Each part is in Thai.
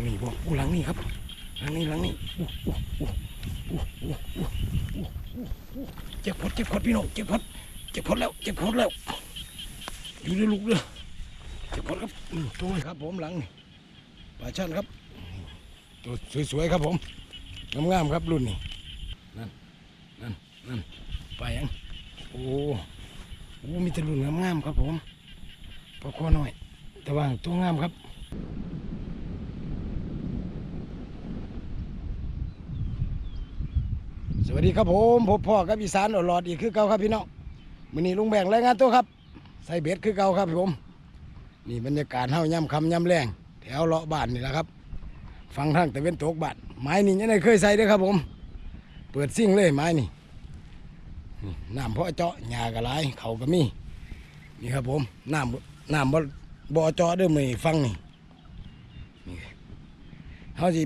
งนี้บอกอู้หลังนี้ครับหลังนี้หลังนี้อู้อู้อู้อู้อู้อู้อู้อู้อู้เจ็บพดเจ็บพดพี่น้องเจ็บพดเจ็บพดแล้วเจ็บพดแล้ว อยู่ในลูกเลยเจ็บพดครับตัวครับ ผมหลังนี่ปลาช่อนครับตัวสวยๆครับผมงามๆครับรุ่นนี้นั่นนั่นนั่นไปยังโอ้โอ้มีแต่รุ่นงามๆครับผมปลาคอน้อย แต่ว่าตัวงามครับ สวัสดีครับผมพบพ่อกับอีสานอลอดอีกคือเก่าครับพี่น้องมื้อนี้ลุงแบ่งรายงานตัวครับ ใส่เบ็ดคือเก่าครับผม นี่บรรยากาศเฮาย่ำคำย่ำแรงแถวเลาะบ้านนี่แหละครับฟังทางแต่เว้นตกบ้านไม้นี่ยังไม่เคยใส่เด้วยครับผม เปิดซิ่งเลยไม้นี่น้ำเพาะเจาะหญ้ากระไรเขาก็มีนี่ครับผมน้ำน้ำบ่บ่อเจาะด้อมือฟังนี่นี่เฮาสิ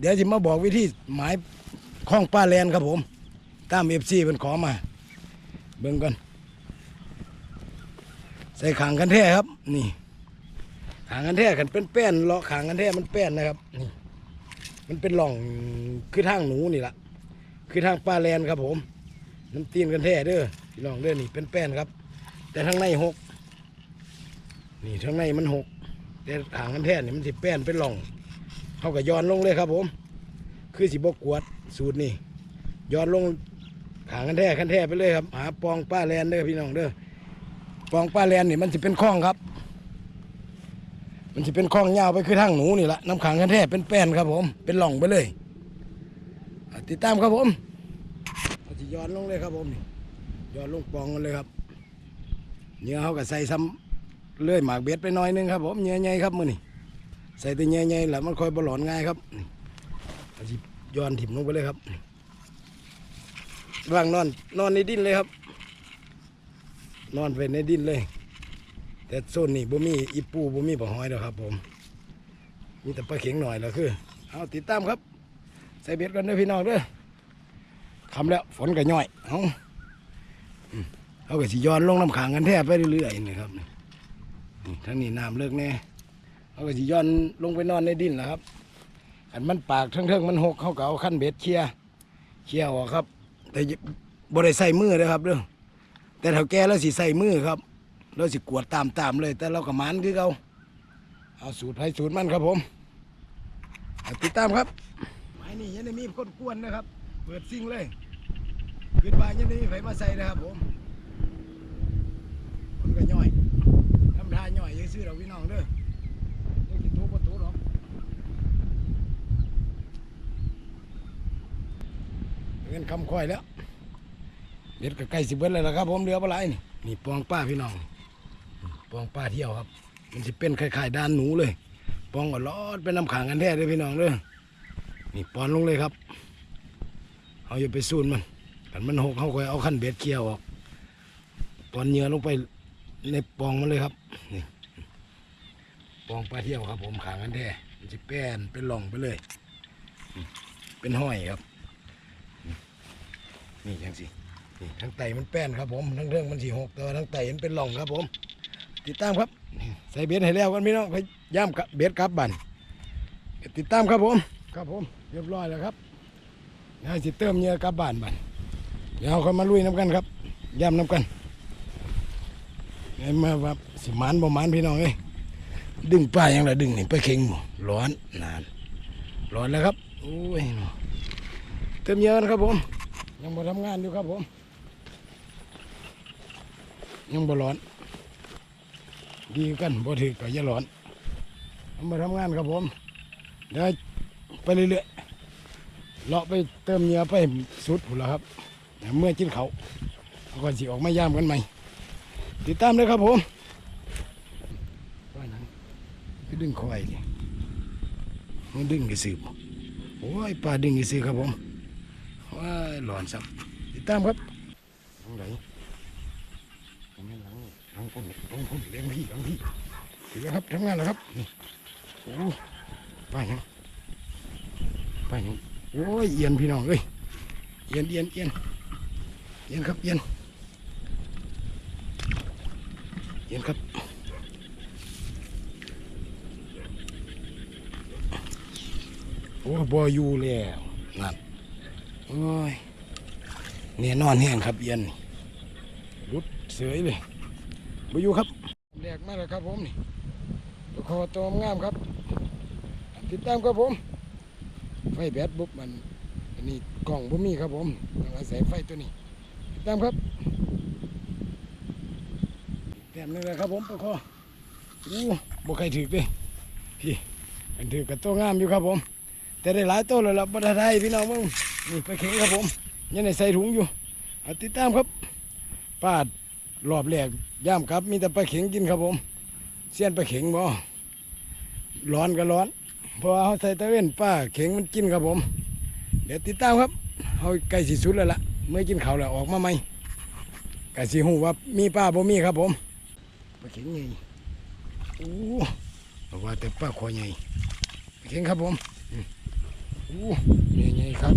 เดี๋ยวสิมาบอกวิธีหมาย ข้องป้าแลนครับผม ตามเอฟซีเป็นขอมา เบิ่งก่อนใส่ขางกันแท้ครับ นี่ขางกันแท้กันเป็นแป้นเลาะขางกันแท้มันแป้นนะครับนี่มันเป็นหล่องคือทางหนูนี่ละคือทางป้าแลนครับผมน้ำตีนกันแท้เด้อพี่น้องเด้อนี่เป็นแป้นครับ แต่ทางในหกนี่ทางในมันหกแต่ขางกันแท้นี่มันสิแป้นเป็นหล่องเขาก็ย้อนลงเลยครับผม คือสิบกวดสูตรนี่ย้อนลงขางกันแท้กันแท้ไปเลยครับ หาปองป้าแลนเด้อพี่น้องเด้อปองป้าแลนนี่มันจะเป็นคลองครับ มันจะเป็นคลองยาวไปคือทางหนูนี่ละน้ำขังกันแท้เป็นแป้นครับผม เป็นหล่องไปเลยติดตามครับผมเอาสิย้อนลงเลยครับผมนี่ย้อนลงปองกันเลยครับเนื้อเขาก็ใส่ซ้ำเลื่อยหมากเบ็ดไปน่อยนึงครับผมเนื้อใหญ่ครับมือนี่ใส่แต่เนื้อใหญ่แหละมันค่อยบหลอนง่ายครับอาสิ ย้อนถิ่มลงไปเลยครับวางนอน นอนในดินเลยครับ นอนไปในดินเลย แต่โซนนี้บ่มีอีปูบ่มีปลาหอยแล้วครับ ผมมีแต่ปลาเข็งหน่อยแล้วคือเอาติดตามครับ ใส่เบ็ดกันเด้อพี่น้องเด้อคำแล้วฝนก็ย่อยเอาเอาก็สิย้อนลงน้ำขังกันแทบไปเรื่อยๆนี่ครับทั้งนี้น้ำเลิกแน่เอาก็สิย้อนลงไปนอนในดินแล้วครับ อันมันปากเทิงๆมันหกเขาก็เอาขั้นเบ็ดเคียร์เคียร์ออกครับ แต่บ่ได้ใส่มือเลยครับเด้อแต่เถ้าแก่แล้วสิใส่มือครับแล้วสิกวดตามๆเลย แต่เราก็หมันคือเขาเอาสูตรให้สูตรมันครับผมติดตามครับไม้นี่ยังได้มีคนกวนนะครับ เปิดซิ่งเลยขึ้นมายังได้มีไฟมาใส่นะครับผมคนก็ย่อยทำทาย่อยยังซื้อเราพี่น้องเด้อยังกินทุบประตูหรอก เงินคำควายแล้วเด็ดก็ใกล้สิเบิดเลยละครับ ผมเรือปลาไหลนี่นี่ปองป้าพี่น้องปองป้าเที่ยวครับ มันจะเป็นคล้ายๆด้านหนูเลยปองก็ลอดเป็นน้ำขังกันแท้เลยพี่น้องเด้อนี่ปอนลงเลยครับเอาอย่าไปสูนมันกันมันหกเขาคอยเอาขั้นเบ็ดเคี่ยวออกปอนเหยื่อลงไปในปองมันเลยครับนี่ปองป้าเที่ยวครับ ผมขังกันแท้มันจะแป้นเป็นหล่องไปเลย เป็นห้อยครับ นี่ยังสินี่ทั้งไตมันแป้นครับผมทั้งเรื่องมันสีหกแต่ว่าทั้งไตมันเป็นหล่องครับผม ติดตามครับ ใส่เบ็ดให้แล้วกันพี่น้องไปย่ำกับเบ็ดกลับบันติดตามครับผม ครับผมเรียบร้อยแล้วครับเดี๋ยวสิเติมเยื่อกลับบ้านบันเดี๋ยวเขามาลุยน้ำกันครับย่ำน้ำกันไอ้มาว่าสิมานบ่มานพี่น้องเอ้ยดึงป้ายังไงดึงนี่ไปเข่งหมูร้อนนาน ร้อนแล้วครับโอ้ยเนาะเติมเยอกันครับผม ยังบ่ทำงานอยู่ครับผม ยังบ่ร้อน ดีกันบ่ถือก็อย่าร้อนยังบ่ทำงานครับผมเดี๋ยวไปเรื่อยๆเลาะไปเติมเหงื่อไปสุดผุนละครับเมื่อกินเขาเขาก็สิออกมายามกันใหม่ ติดตามเลยครับผมว่านังคือดึงคอยดิมันดึงกี่สืบโอ้ยปลาดึงกี่สือครับผม หลอนสับติดตามครับทางไหนทางหลังหลังคนหลังคนเลี้ยงพี่หลังพี่ถึงแล้วครับทำงานแล้วครับนี่โอ้ป้ายังป้ายังโอ้ยเอียนพี่น้องเอ้ยเอียนเอียนเอียนเอียนครับเอียนเอียนครับโอ้บอยู่แล้วนั่นโอ้ย เนี่ยนอนแห้งครับเย็นนี่รุดเสยเลยบอยู่ครับแดกมาแล้วครับผมนี่ตัวคอตัวงามครับ ติดตามครับผม ไฟแบตบุ๊บมันอันนี้กล่องบ่มีครับผมต้องอาศัยไฟตัวนี้ ติดตามครับแต้มนึงเลยครับผมตัวคออู้บ่ใครถือเลยพี่อันถือกับตัวงามอยู่ครับผม แต่ได้หลายตัวแล้วล่ะบ่ได้พี่น้องมึงนี่ปลาเข็งครับผม ยังในใส่ถุงอยู่เอาติดตามครับปาดรอบแรกย่ามครับมีแต่ปลาเข็งกินครับผมเสี้ยนปลาเข็งบ่ร้อนก็ร้อนเพราะเขาใส่ตะเวนป้าเข็งมันกินครับผม เดี๋ยวติดตามครับเขาใกล้สิสุดแล้วล่ะเมื่อกินเขาแล้วออกมาใหมไก่สีหูว่ามีป้าบ่มีครับผมปลาเข็งใหญ่โอ้บอกว่าแต่ป้าคอใหญ่ปลาเข็งครับผมโอ้ใหญ่ครับ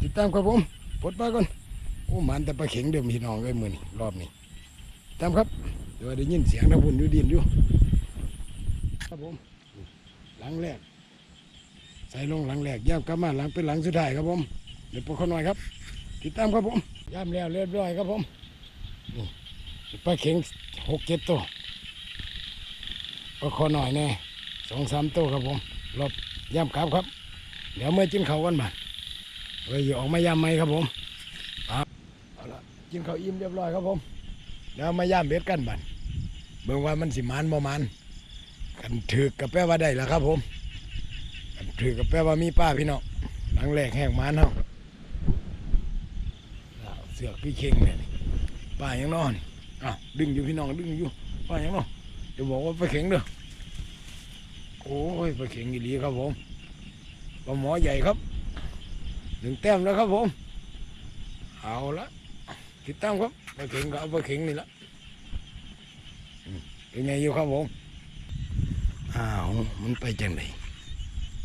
ติดตามครับผม ปลดปลาก่อนโอ้มันแต่ปลาเข็งเดิมพี่น้องเลยมือนี่รอบนี้ตามครับเดี๋ยวได้ยินเสียงนะพุ่นอยู่ดินอยู่ครับผมหลังแรก ใส่ลงหลังแรกย่ำกลับมาหลังเป็นหลังสุดท้ายครับผมเดี๋ยวปลดขน่อยครับ ติดตามครับผมย่ำแล้วเรียบร้อยครับผมนี่ปลาเข็งหกเจ็ดตัวปลาคอหน่อยแน่สองสามตัวครับผมรอบย่ำกลับครับ เดี๋ยวเมื่อกินข้ากันบ้า เฮ้ยอย่ออกมายามไหมครับผมครับเอาละกินข้าวอิ่มเรียบร้อยครับผมเดี๋ยวมายามเบ็ดกันบ้านเบิ่งว่ามันสิมันบ่มันกันถือกับแปลว่าได้แล้วครับผมกันถือกับแปลว่ามีป้าพี่น้องหลังแรกแห้งมันเนาะอ้าวเสือกพี่เข่งเนี่ยป้ายังนอนอ้าวดึงอยู่พี่น้องดึงอยู่ป้ายังนอนเดี๋ยวบอกว่าไปเข็งเด้อโอ้ยไปเข็งอีหลีครับผมปลาหมอใหญ่ครับ หนึ่งแต้มแล้วครับผม เอาละติดตามครับปลาเข็งก็เอาปลาเข็งนี่ละเป็นไงอยู่ครับผม อ้าวมันไปจังได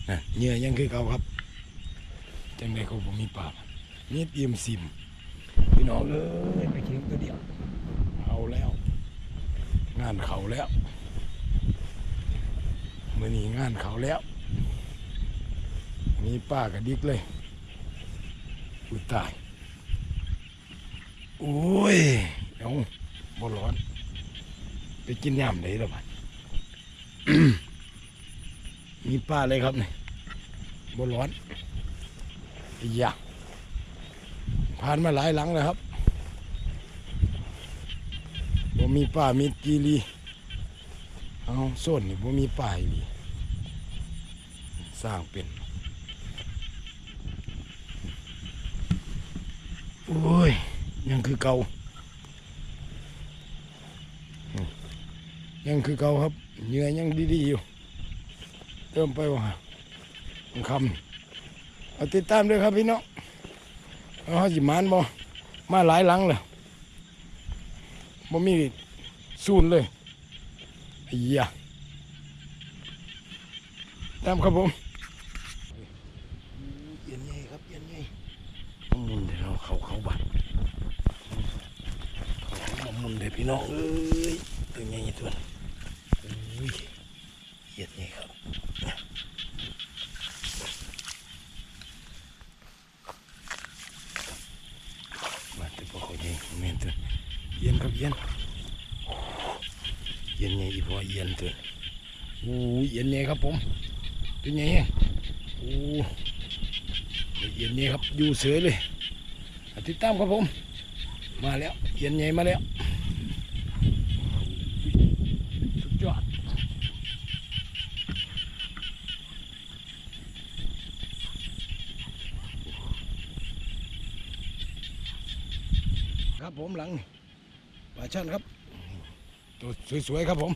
นะเหงื่อยังคือเก่าครับจังไดเขาผมมีปลามีเตรียมซิมพี่น้องเอ้ยปลาเข็งตัวเดียวเอาแล้ว งานเขาแล้วมื่อนี้งานเขาแล้ว มีป้ากระดิกเลย อุตาย โอ้ย เอาบ่ร้อน ไปกินยำได้แล้วบัดมีป้าเลยครับนี่บ่ร้อนอีหยาผ่านมาหลายหลังแล้วครับบ่มีป้ามีกีรีเอาโซนนี่บ่มีป้าอีหลีสร้างเป็น โอ้ย ยังคือเก่า ยังคือเก่าครับเหงื่อยังดีๆอยู่ เติมไปว่าคำเอาติดตามด้วยครับพี่น้องเอาเขาสิมานบ่มาหลายหลังเลยบ่มีศูนเลยไอ้ยตามครับผมเย็นไงครับเย็นไง ต้องมุนเดี๋ยวเราเขาเขาบัดเขาเขามุนเดี๋ยวพี่น้องเอ้ยตัวใหญ่ตัวนี้อุ้ยเหยียดนี่ครับมาตัวพอเขาใหญ่เมนตัวเย็นครับเย็นเย็นไงอีพอเย็นตัว อู้เย็นไงครับผมตัวใหญ่แฮะอู้เย็นนี้ครับอยู่เสือเลยติดตามครับผม มาแล้วเย็นใหญ่มาแล้วสุดยอดครับผมหลังนี่ปลาช่อนครับตัวสวยๆครับผม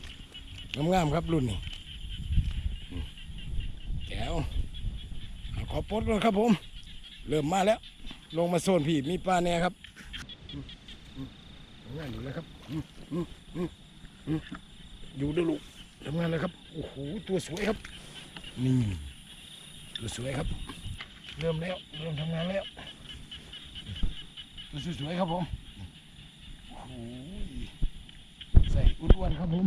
งามๆครับรุ่นนี้อืมแก้ว อะ ขอปลดก่อนครับผม เริ่มมาแล้ว ลงมาโซนพี่มีปลาแน่ครับทำงานอยู่แล้วครับอยู่ด้วยลูกทำงานเลยครับโอ้โหตัวสวยครับนี่ตัวสวยครับ เริ่มแล้วเริ่มทำงานแล้วตัวสวยๆครับผมโอ้โหใส่อ้วนๆครับผม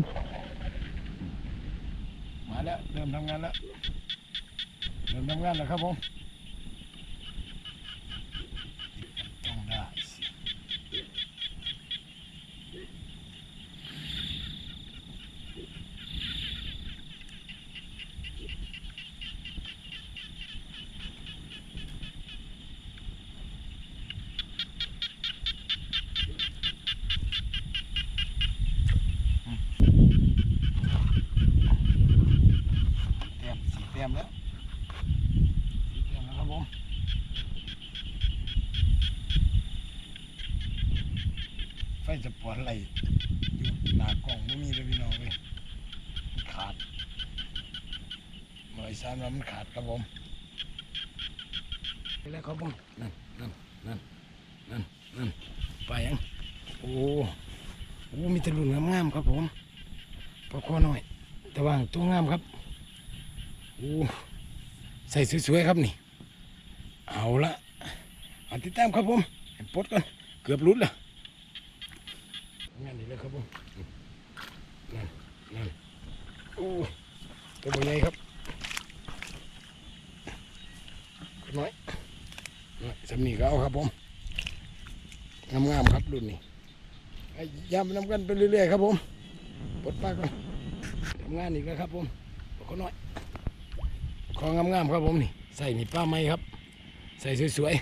มาแล้วเริ่มทำงานแล้ว เริ่มทำงานแล้วครับผมต้องได้เต็มสีเตรียมแล้วสีเตรียมแล้วครับผม ไฟจะปวดไหลอยู่หน้ากล่องไม่มีเลยพี่น้องเลยมันขาดหน่อยสามแล้วมันขาด ครับผมไปแล้วครับผมนั่นนั่นนั่นนั่นนั่นไปยังโอ้โหมีตะลุนงามๆครับผมพอคอหน่อย แต่ว่างตัวงามครับโอ้ใส่สวยๆครับนี่ เอาละเอาติดตามครับผมปลดก่อนเกือบหลุดและงานนี้เลยครับผมนั่นนั่นโอ้ตัวใหญ่ครับ น้อยสำนีก็เอาครับผมงามๆครับรุ่นนี้ไอ้ยามนำกันไปเรื่อยๆครับผมปลดปาก่อนทำงานอีกแล้วครับผมก็น้อยของงามๆครับผมนี่ ใส่นี่ป้าไม้ครับ ใส่สวย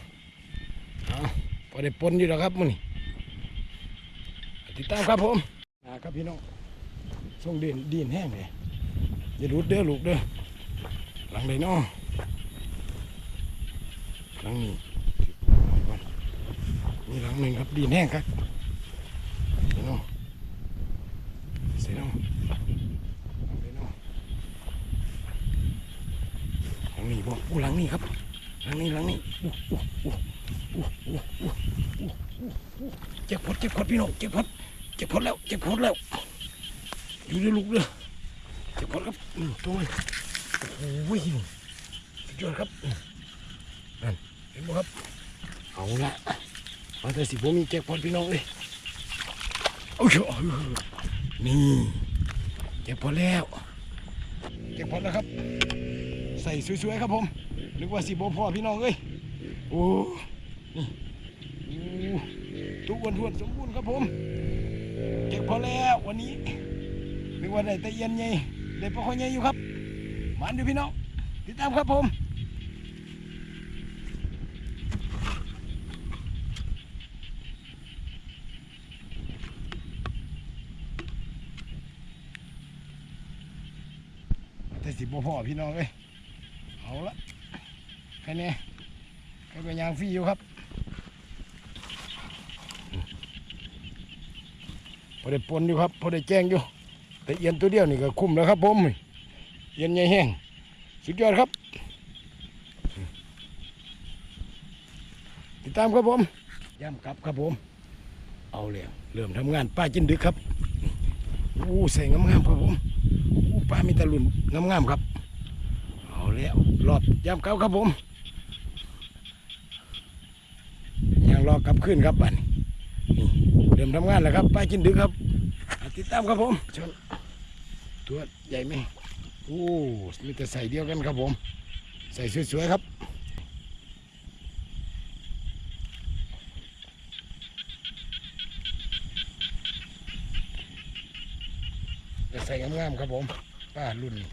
ๆเอาพอได้ปนอยู่แล้วครับมื้อนี้ติดตามครับผมนะครับพี่น้องส่งดินดินแห้งเลยอย่าหลุดเด้อลูกเด้อหลังใดน้อ หลังนี้มีหลังหนึ่งครับดินแห้งครับพี่น้องเสียน้องหลังใดน้อหลังนี้บ่อู้หลังนี้ครับหลังนี้หลังนี้อู้อู้อู้อู้อู้อู้อู้อู้เจ็บพดเจ็บพดพี่น้องเจ็บพดเจ็บพดแล้วเจ็บพดแล้วอยู่เด้อลูกเด้อเจ็บพดครับอืมตัวมันโอ้โหสุดยอดครับอืม เห็นบ่ครับ เอาละมาแต่สิผมมีเจ็บพดพี่น้องเลยโอ้ยนี่เจ็บพดแล้วเจ็บพดแล้วครับ ใส่สวยๆครับผมนึกว่าสิบ่พอพี่น้องเอ้ยโอ้นี่โอ้ทุกวันทวนสมบูรณ์ครับผมเก็บพอแล้ววันนี้นึกว่าได้แต่เย็นไงได้ปลาคอใหญ่อยู่ครับมาดูพี่น้องติดตามครับผม สิบ่พอพี่น้องเอ้ยเอาละแค่นี้แค่เป็นยางฟรีอยู่ครับพอได้ปนอยู่ครับพอได้แจ้งอยู่ แต่เอียนตัวเดียวนี่ก็คุ้มแล้วครับผมเอียนใหญ่แห้งสุดยอดครับ ติดตามครับผมย่ำกลับครับผม เอาเลยเริ่มทำงานป้าจินดึกครับอู้ใส่งามๆครับผม ป้ามีตะลุนงามๆครับ เอาแล้วรอบย่ำกลับครับผมยังรอกลับขึ้นครับบัดนเริ่มทำงานแล้วครับป้าจินดึกครับติดตามครับผมชนตัวใหญ่ไหมโอ้มีแต่ใส่เดียวกันครับผม ใส่สวยๆครับใส่งามๆครับผม ป้ารุ่นนี่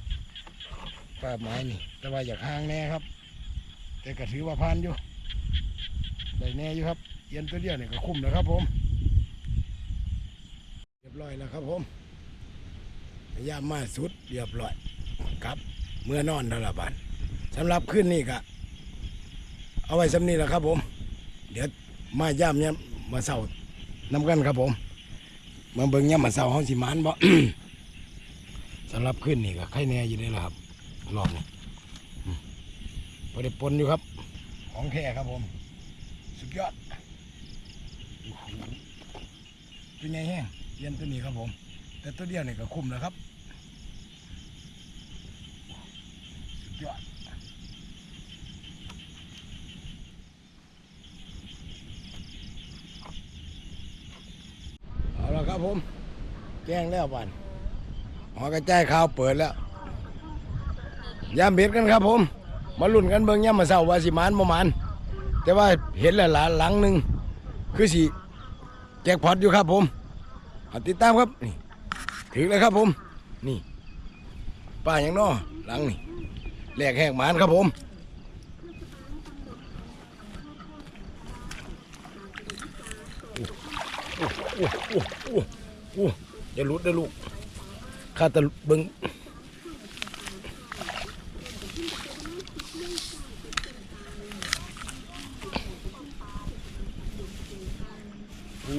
ป้าไม้นี่แต่ว่าอยากห่างแน่ครับ แต่ก็ถือว่าพันอยู่ได้แน่อยู่ครับเย็นตัวเดียวนี่ก็คุ้มแล้วครับ ผมเรียบร้อยแล้วครับ ผมยามมาสุดเรียบร้อยครับ เมื่อนอนนั่นละบานสำหรับขึ้นนี่ก็เอาไว้สำนี้แหละครับ ผม เดี๋ยวมาย่ามเนี่ยมาเศร้านำกันครับผมมาเบิ่งย่ามาเศร้าห้องสิมานบ่ำหรับขึ้นนี่ก็ไข่แน่อยู่เลยละครับรอบนี้อืมพอได้ปนอยู่ครับ ของแท้ครับผม สุดยอดเป็นไงแห้งเย็นตัวนี้ครับผม แต่ตัวเดียวนี่ก็คุ้มแล้วครับ สุดยอดเอาละครับผม แจ้งแล้วบัน หอกระจายข่าวเปิดแล้วยามเบ็ดกันครับผม มาลุ้นกันเบิ่งย่ำมาเศร้าว่าสิมานบ่มาน แต่ว่าเห็นแล้วหลาหลังหนึ่งคือสิแจกพอตอยู่ครับผมติดตามครับนี่ถึงแล้วครับผม นี่ป้าอย่างน้อหลังนี่แหลกแหกหมานครับผมโอ้โอ้โอ้โอ้โอ้อย่าลุดนะลูก ข้าตะเบิงโอ้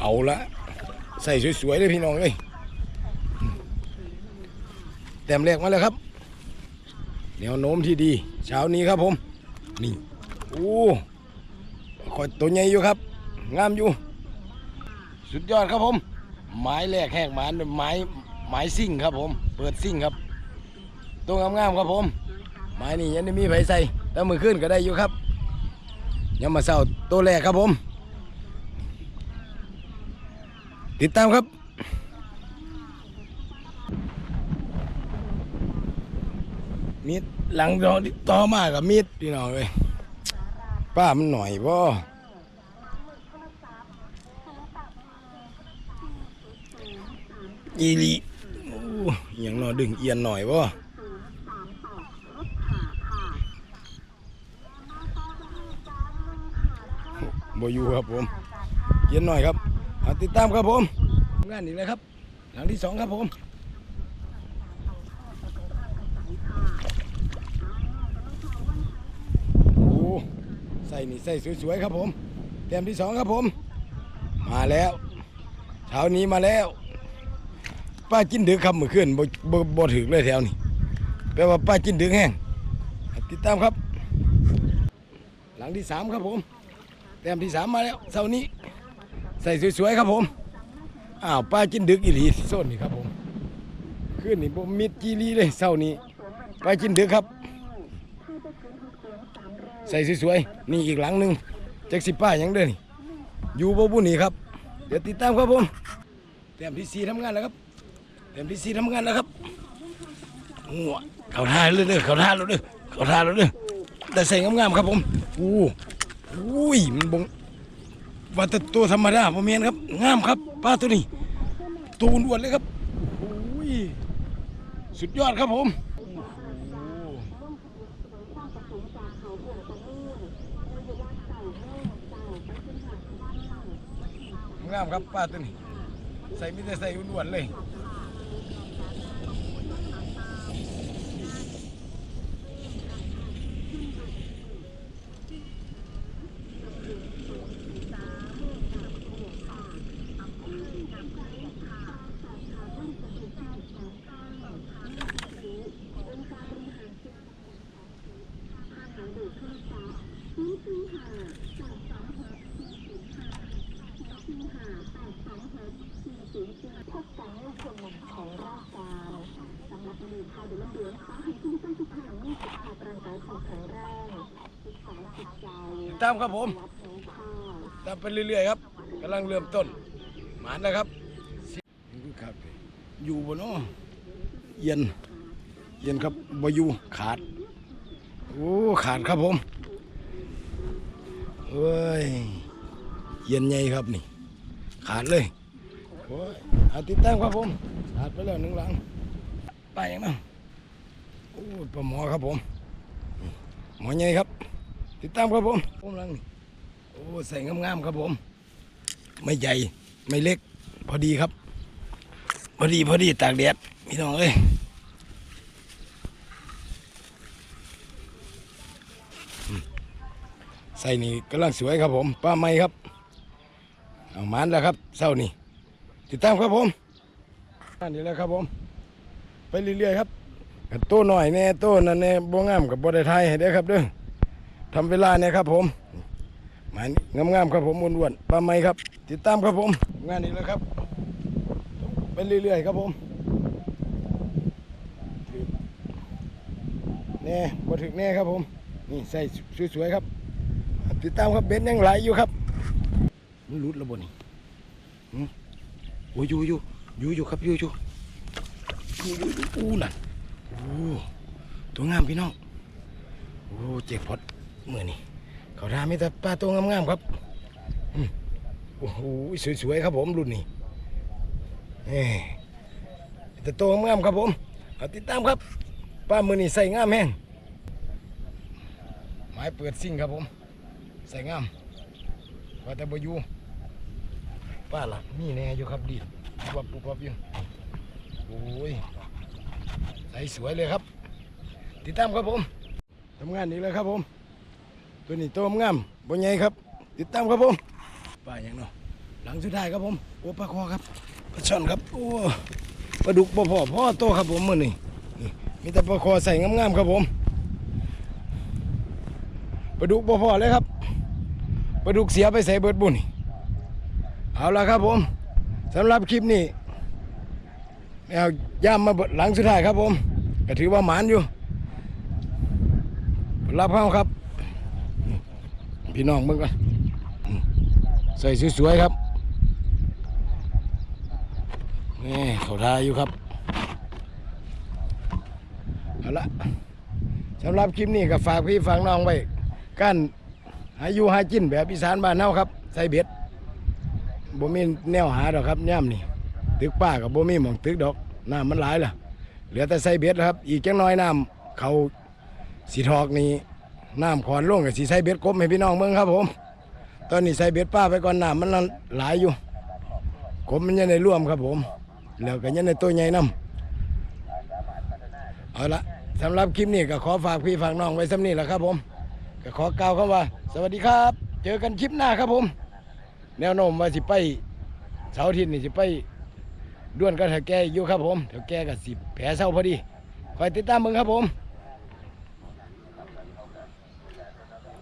เอาละใส่สวยๆเลยพี่น้องเลยแต้มแรกมาแล้วครับแนวโน้มที่ดี เช้านี้ครับผม นี่โอ้คอยตัวใหญ่อยู่ครับ งามอยู่ สุดยอดครับผม ไม้แรกแหกหมานไม้ไม้ซิ่งครับผม เปิดซิ่งครับ ตัวงามๆครับผม ไม้นี่ยังไม่มีไผใส่แต่มือขึ้นก็ได้อยู่ครับยังมาเศร้าตัวแรกครับผม ติดตามครับมีดหลังต่อต่อมากับมีดพี่น้องเลยป้ามันหน่อยบ่อ หลีโอ้อย่างนอดึงเอียนหน่อยบ่บ่อยู่ครับผมเอียนหน่อยครับเอาติดตามครับผมงานอีกแล้วครับ หลังที่สองครับผมโอ้ใส่นี่ใส่สวยๆครับผมเต็มที่สองครับผม มาแล้วเช้านี้มาแล้ว ป้าจินดึกครับเมื่อคืนบ่บ่บ่ถึกเลยแถวนี้แปลว่าป้าจินดึกแห้งติดตามครับ หลังที่สามครับผมแต้มที่สามมาแล้วเช้านี้ ใส่สวยๆครับผมอ้าวป้าจินดึกอีหลีโซนนี่ครับผมคืนนี่บ่มิดจีรีเลยเช้านี้ป้าจินดึกครับ ใส่สวยๆนี่อีกหลังหนึ่งแจ็คสิป้ายังเด้อนี่อยู่บ่บุนี่ครับ เดี๋ยวติดตามครับผมเต็มที่สี่ทำงานแล้วครับ เต็มที่สีทำงานแล้วครับงัวเขาท่าเลยเด้อเขาท่าเลยเด้อเขาท่าเลยเด้อแต่ใส่งามๆครับผมอู้อุ้ยมันบงว่าแต่ตัวธรรมดาพ่อเมียนครับงามครับป้าตัวนี้ตัวอ้วนเลยครับอุ้ยสุดยอดครับผมงามครับป้าตัวนี้ใส่ไม่ได้ใส่อ้วนเลย พบกันในช่วงหนึ่งของรายการสำหรับมีข่าวเดือดเดือดขอให้ทุกท่านทุกท่านมีสุขภาพร่างกายแข็งแรงศึกษาจิตใจ ตาม ครับผมรับรู้ข่าวตามไปเรื่อยๆครับกำลังเริ่มต้น หมานแล้วครับครับอยู่บนน้อเย็น เย็นครับบอยู่ขาด โอ้ขาดครับผมเฮ้ยเย็นใหญ่ครับนี่ ขาดเลยโอ้ยเอาติดตั้งครับผมขาดไปแล้วหนึ่งหลังไปยังนั่งโอ้ยปลาหมอครับผมหมอใหญ่ครับ ติดตามครับผมผมลังโอ้ใส่งามๆครับผม ไม่ใหญ่ไม่เล็ก พอดีครับ พอดีพอดีตากแดดพี่น้องเอ้ยใส่นี่กำลังสวยครับผมป้าไม้ครับเอามันแล้วครับเศร้านี่ติดตามครับผมอันนี้แหล้วครับผม ไปเรื่อยๆครับโต้หน่อยแน่โต้นั่นแน่บ่งามกับบ่ได้ไทยให้ได้ครับเด้อ ทำเวลาเนี่ยครับผมหมายงามๆครับผมอ้วนๆป้าไม้ครับ ติดตามครับผม งานนี้แล้วครับไปเรื่อยๆครับผมแน่บ่ถึกแน่ครับผม นี่ใส่สวยๆครับ ติดตามครับเบนยังไหลอยู่ครับมันรุดแล้วบ่นี่หืมโอ้ยอยู่อยู่อยู่อยู่ครับอยู่อยู่อยู่อยู่อู้นั่นโอ้ตัวงามพี่น้องโอ้เจ็กพอด เมื่อนี่เขาทามีแต่ปลาตัวงามๆครับโอ้โหสวยๆครับผมรุ่นนี้เอ้แต่โตงามครับผมเอาติดตามครับปลามือนี่ใส่งามแห้งไม้เปิดซิ่งครับผม ใส่งามว่าแต่บอยู่ป้าหลักนี่แน่อยู่ครับดีวับปุบวับอยู่โอ้ยใส่สวยเลยครับ ติดตามครับผมทำงานอีกแล้วครับผม ตัวนี้ตัวงามบนใหญ่ครับ ติดตามครับผมป้าอย่างเนาะหลังสุดท้ายครับผมโอ้ปลาคอครับปลาช่อนครับโอ้ปลาดุกบ่พอพ่อโตครับผมมือนี่มีแต่ปลาคอใส่งามๆครับผมปลาดุกบ่พอเลยครับปลาดุกเสียไปใส่เบิดบุญเอาละครับผมสำหรับคลิปนี้เอาย่ามมาหลังสุดท้ายครับผมก็ถือว่าหมานอยู่รับเข้าครับ พี่น้องมึงกันใส่สวยๆครับนี่เขาทาอยู่ครับเอาละสำหรับคลิปนี้ก็ฝากพี่ฝากน้องไว้กันหาอยู่หากินแบบอีสานบ้านเฮาครับ ใส่เบ็ดบ่มีแนวหาดอกครับย่ำนี่ตึกป้ากับบ่มีหมองตึกดอกน้ำมันหลายล่ะ เหลือแต่ใส่เบ็ดแล้วครับ อีกจังน้อยน้ำเขาสีทอกนี่ น้ำขอนลงกับสีใส่เบ็ดกบให้พี่น้องเมืองครับผม ตอนนี้ใส่เบ็ดป้าไปก่อนน้ำมันหลายอยู่กบมันยังในร่วมครับผมแล้วก็ยังในตัวใหญ่น้ำเอาละสำหรับคลิปนี้ก็ขอฝากพี่ฝากน้องไว้สำนี้แหละครับ ผมก็ขอกล่าวคำว่า สวัสดีครับ เจอกันคลิปหน้าครับผม แนวโน้มว่าสิไปเสาร์อาทิตย์นี่สิไปด้วนก็เถาแก่อยู่ครับผมเถาแก่กับสิแผลเศร้าพอดีคอยติดตามมึงครับผม